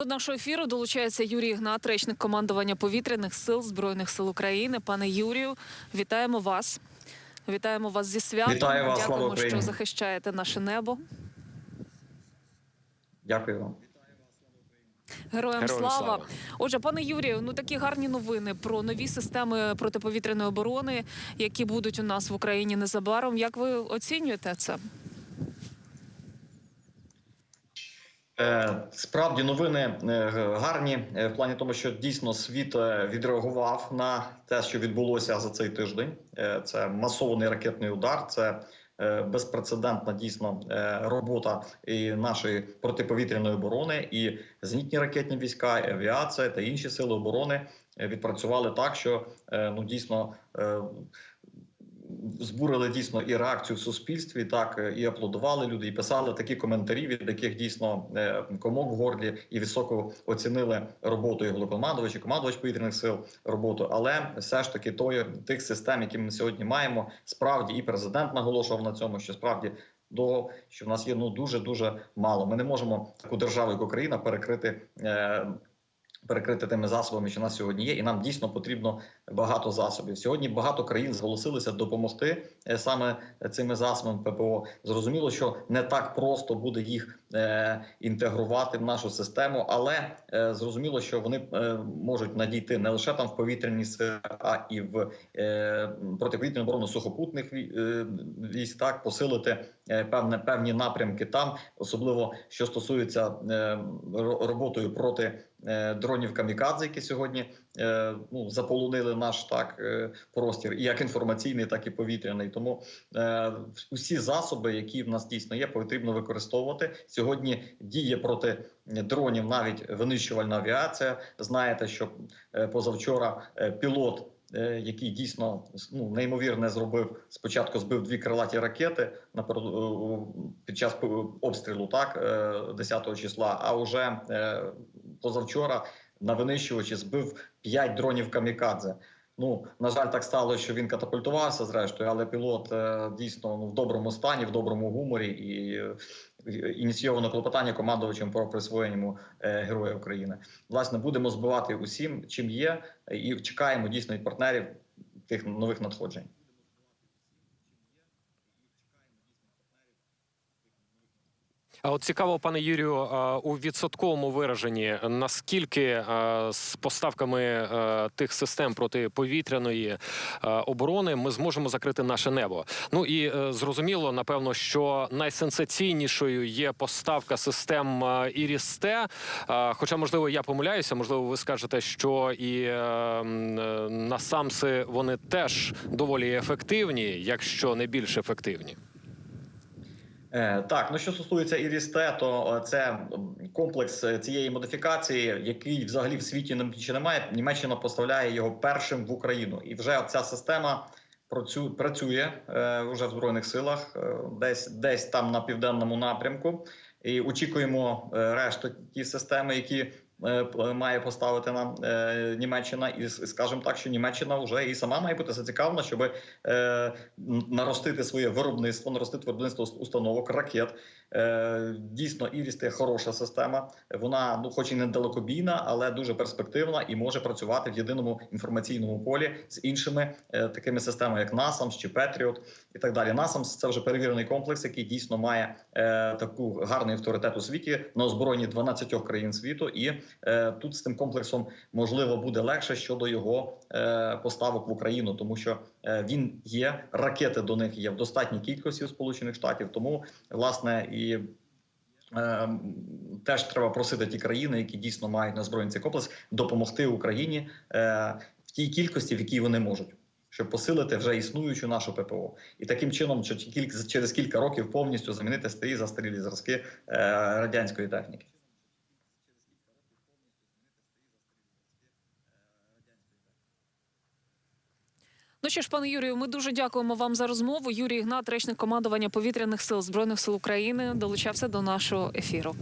До нашого ефіру долучається Юрій Ігнат, речник командування повітряних сил збройних сил України. Пане Юрію, вітаємо вас. Вітаємо вас зі святом. Вітаю вас, слава Дякуємо, Україні. що захищаєте наше небо. Дякую вам. Героям, Героям слава. слава. Отже, пане Юрію, ну такі гарні новини про нові системи протиповітряної оборони, які будуть у нас в Україні незабаром. Як ви оцінюєте це? Е, Справді новини е, гарні е, в плані тому, що дійсно світ е, відреагував на те, що відбулося за цей тиждень. Е, Це масований ракетний удар. Це е, безпрецедентна дійсно е, робота і нашої протиповітряної оборони, і зенітні ракетні війська, і авіація та інші сили оборони е, відпрацювали так, що е, ну дійсно. Збурили дійсно і реакцію в суспільстві, так е, і аплодували люди, і писали такі коментарі, від яких дійсно е, комок в горлі і високо оцінили роботу і головнокомандувач, і командувач повітряних сил роботу. Але все ж таки тої тих систем, які ми сьогодні маємо, справді і президент наголошував на цьому, що справді до що в нас є ну дуже дуже мало. Ми не можемо таку державу, як Україна, перекрити. Е, Перекрити тими засобами, що нас сьогодні є, і нам дійсно потрібно багато засобів. Сьогодні багато країн зголосилися допомогти е, саме цими засобами ППО. Зрозуміло, що не так просто буде їх е, інтегрувати в нашу систему, але е, зрозуміло, що вони можуть надійти не лише там в повітряні сили, а і в протиповітряну оборону сухопутних військ, так посилити певне певні напрямки там, особливо що стосується роботою проти дронів камікадзе, які сьогодні е, ну заполонили наш так е, простір, і як інформаційний, так і повітряний. Тому е, усі засоби, які в нас дійсно є, потрібно використовувати. Сьогодні діє проти дронів навіть винищувальна авіація. Знаєте, що е, позавчора е, пілот. е, Який дійсно ну неймовірне зробив спочатку, збив дві крилаті ракети наперед- під час обстрілу, так е, 10 числа. А вже е, позавчора на винищувачі збив 5 дронів камікадзе. Ну на жаль, так стало, що він катапультувався зрештою, але пілот е, дійсно ну, в доброму стані, в доброму гуморі і е, ініційовано клопотання командувачем про присвоєння йому е, Героя України. Власне, будемо збивати усім, чим є, і чекаємо дійсно від партнерів тих нових надходжень. А от цікаво, пане Юрію, у відсотковому вираженні наскільки з поставками тих систем протиповітряної а, оборони ми зможемо закрити наше небо? Ну і е, зрозуміло, напевно, що найсенсаційнішою є поставка систем Ірісте. Хоча, можливо, я помиляюся, можливо, ви скажете, що і е, е, насамси вони теж доволі ефективні, якщо не більш ефективні. Е, Так, ну що стосується Ірісте, то е, це комплекс е, цієї модифікації, який взагалі в світі ще немає. Німеччина поставляє його першим в Україну, і вже ця система працю- працює е, вже в збройних силах, десь десь там на південному напрямку. І очікуємо решту ті системи, які має поставити нам е, Німеччина, і скажемо так, що Німеччина вже і сама має бути зацікавлена, щоб е, наростити своє виробництво, наростити виробництво установок ракет. Е, дійсно, Іріс це хороша система. Вона, ну, хоч і не далекобійна, але дуже перспективна і може працювати в єдиному інформаційному полі з іншими е, такими системами, як NASAMS чи Patriot і так далі. NASAMS – це вже перевірений комплекс, який дійсно має е, таку гарний авторитет у світі на озброєнні 12 країн світу. І е, тут з цим комплексом можливо буде легше щодо його е, поставок в Україну, тому що е, він є ракети до них є в достатній кількості у Сполучених Штатів. Тому власне і е, теж треба просити ті країни, які дійсно мають на цей комплекс, допомогти Україні е, в тій кількості, в якій вони можуть. Щоб посилити вже існуючу нашу ППО, і таким чином, через кілька років повністю замінити старі застарілі зразки е, радянської техніки. Ну що ж, пане Юрію, ми дуже дякуємо вам за розмову. Юрій Ігнат, речник командування повітряних сил збройних сил України, долучався до нашого ефіру.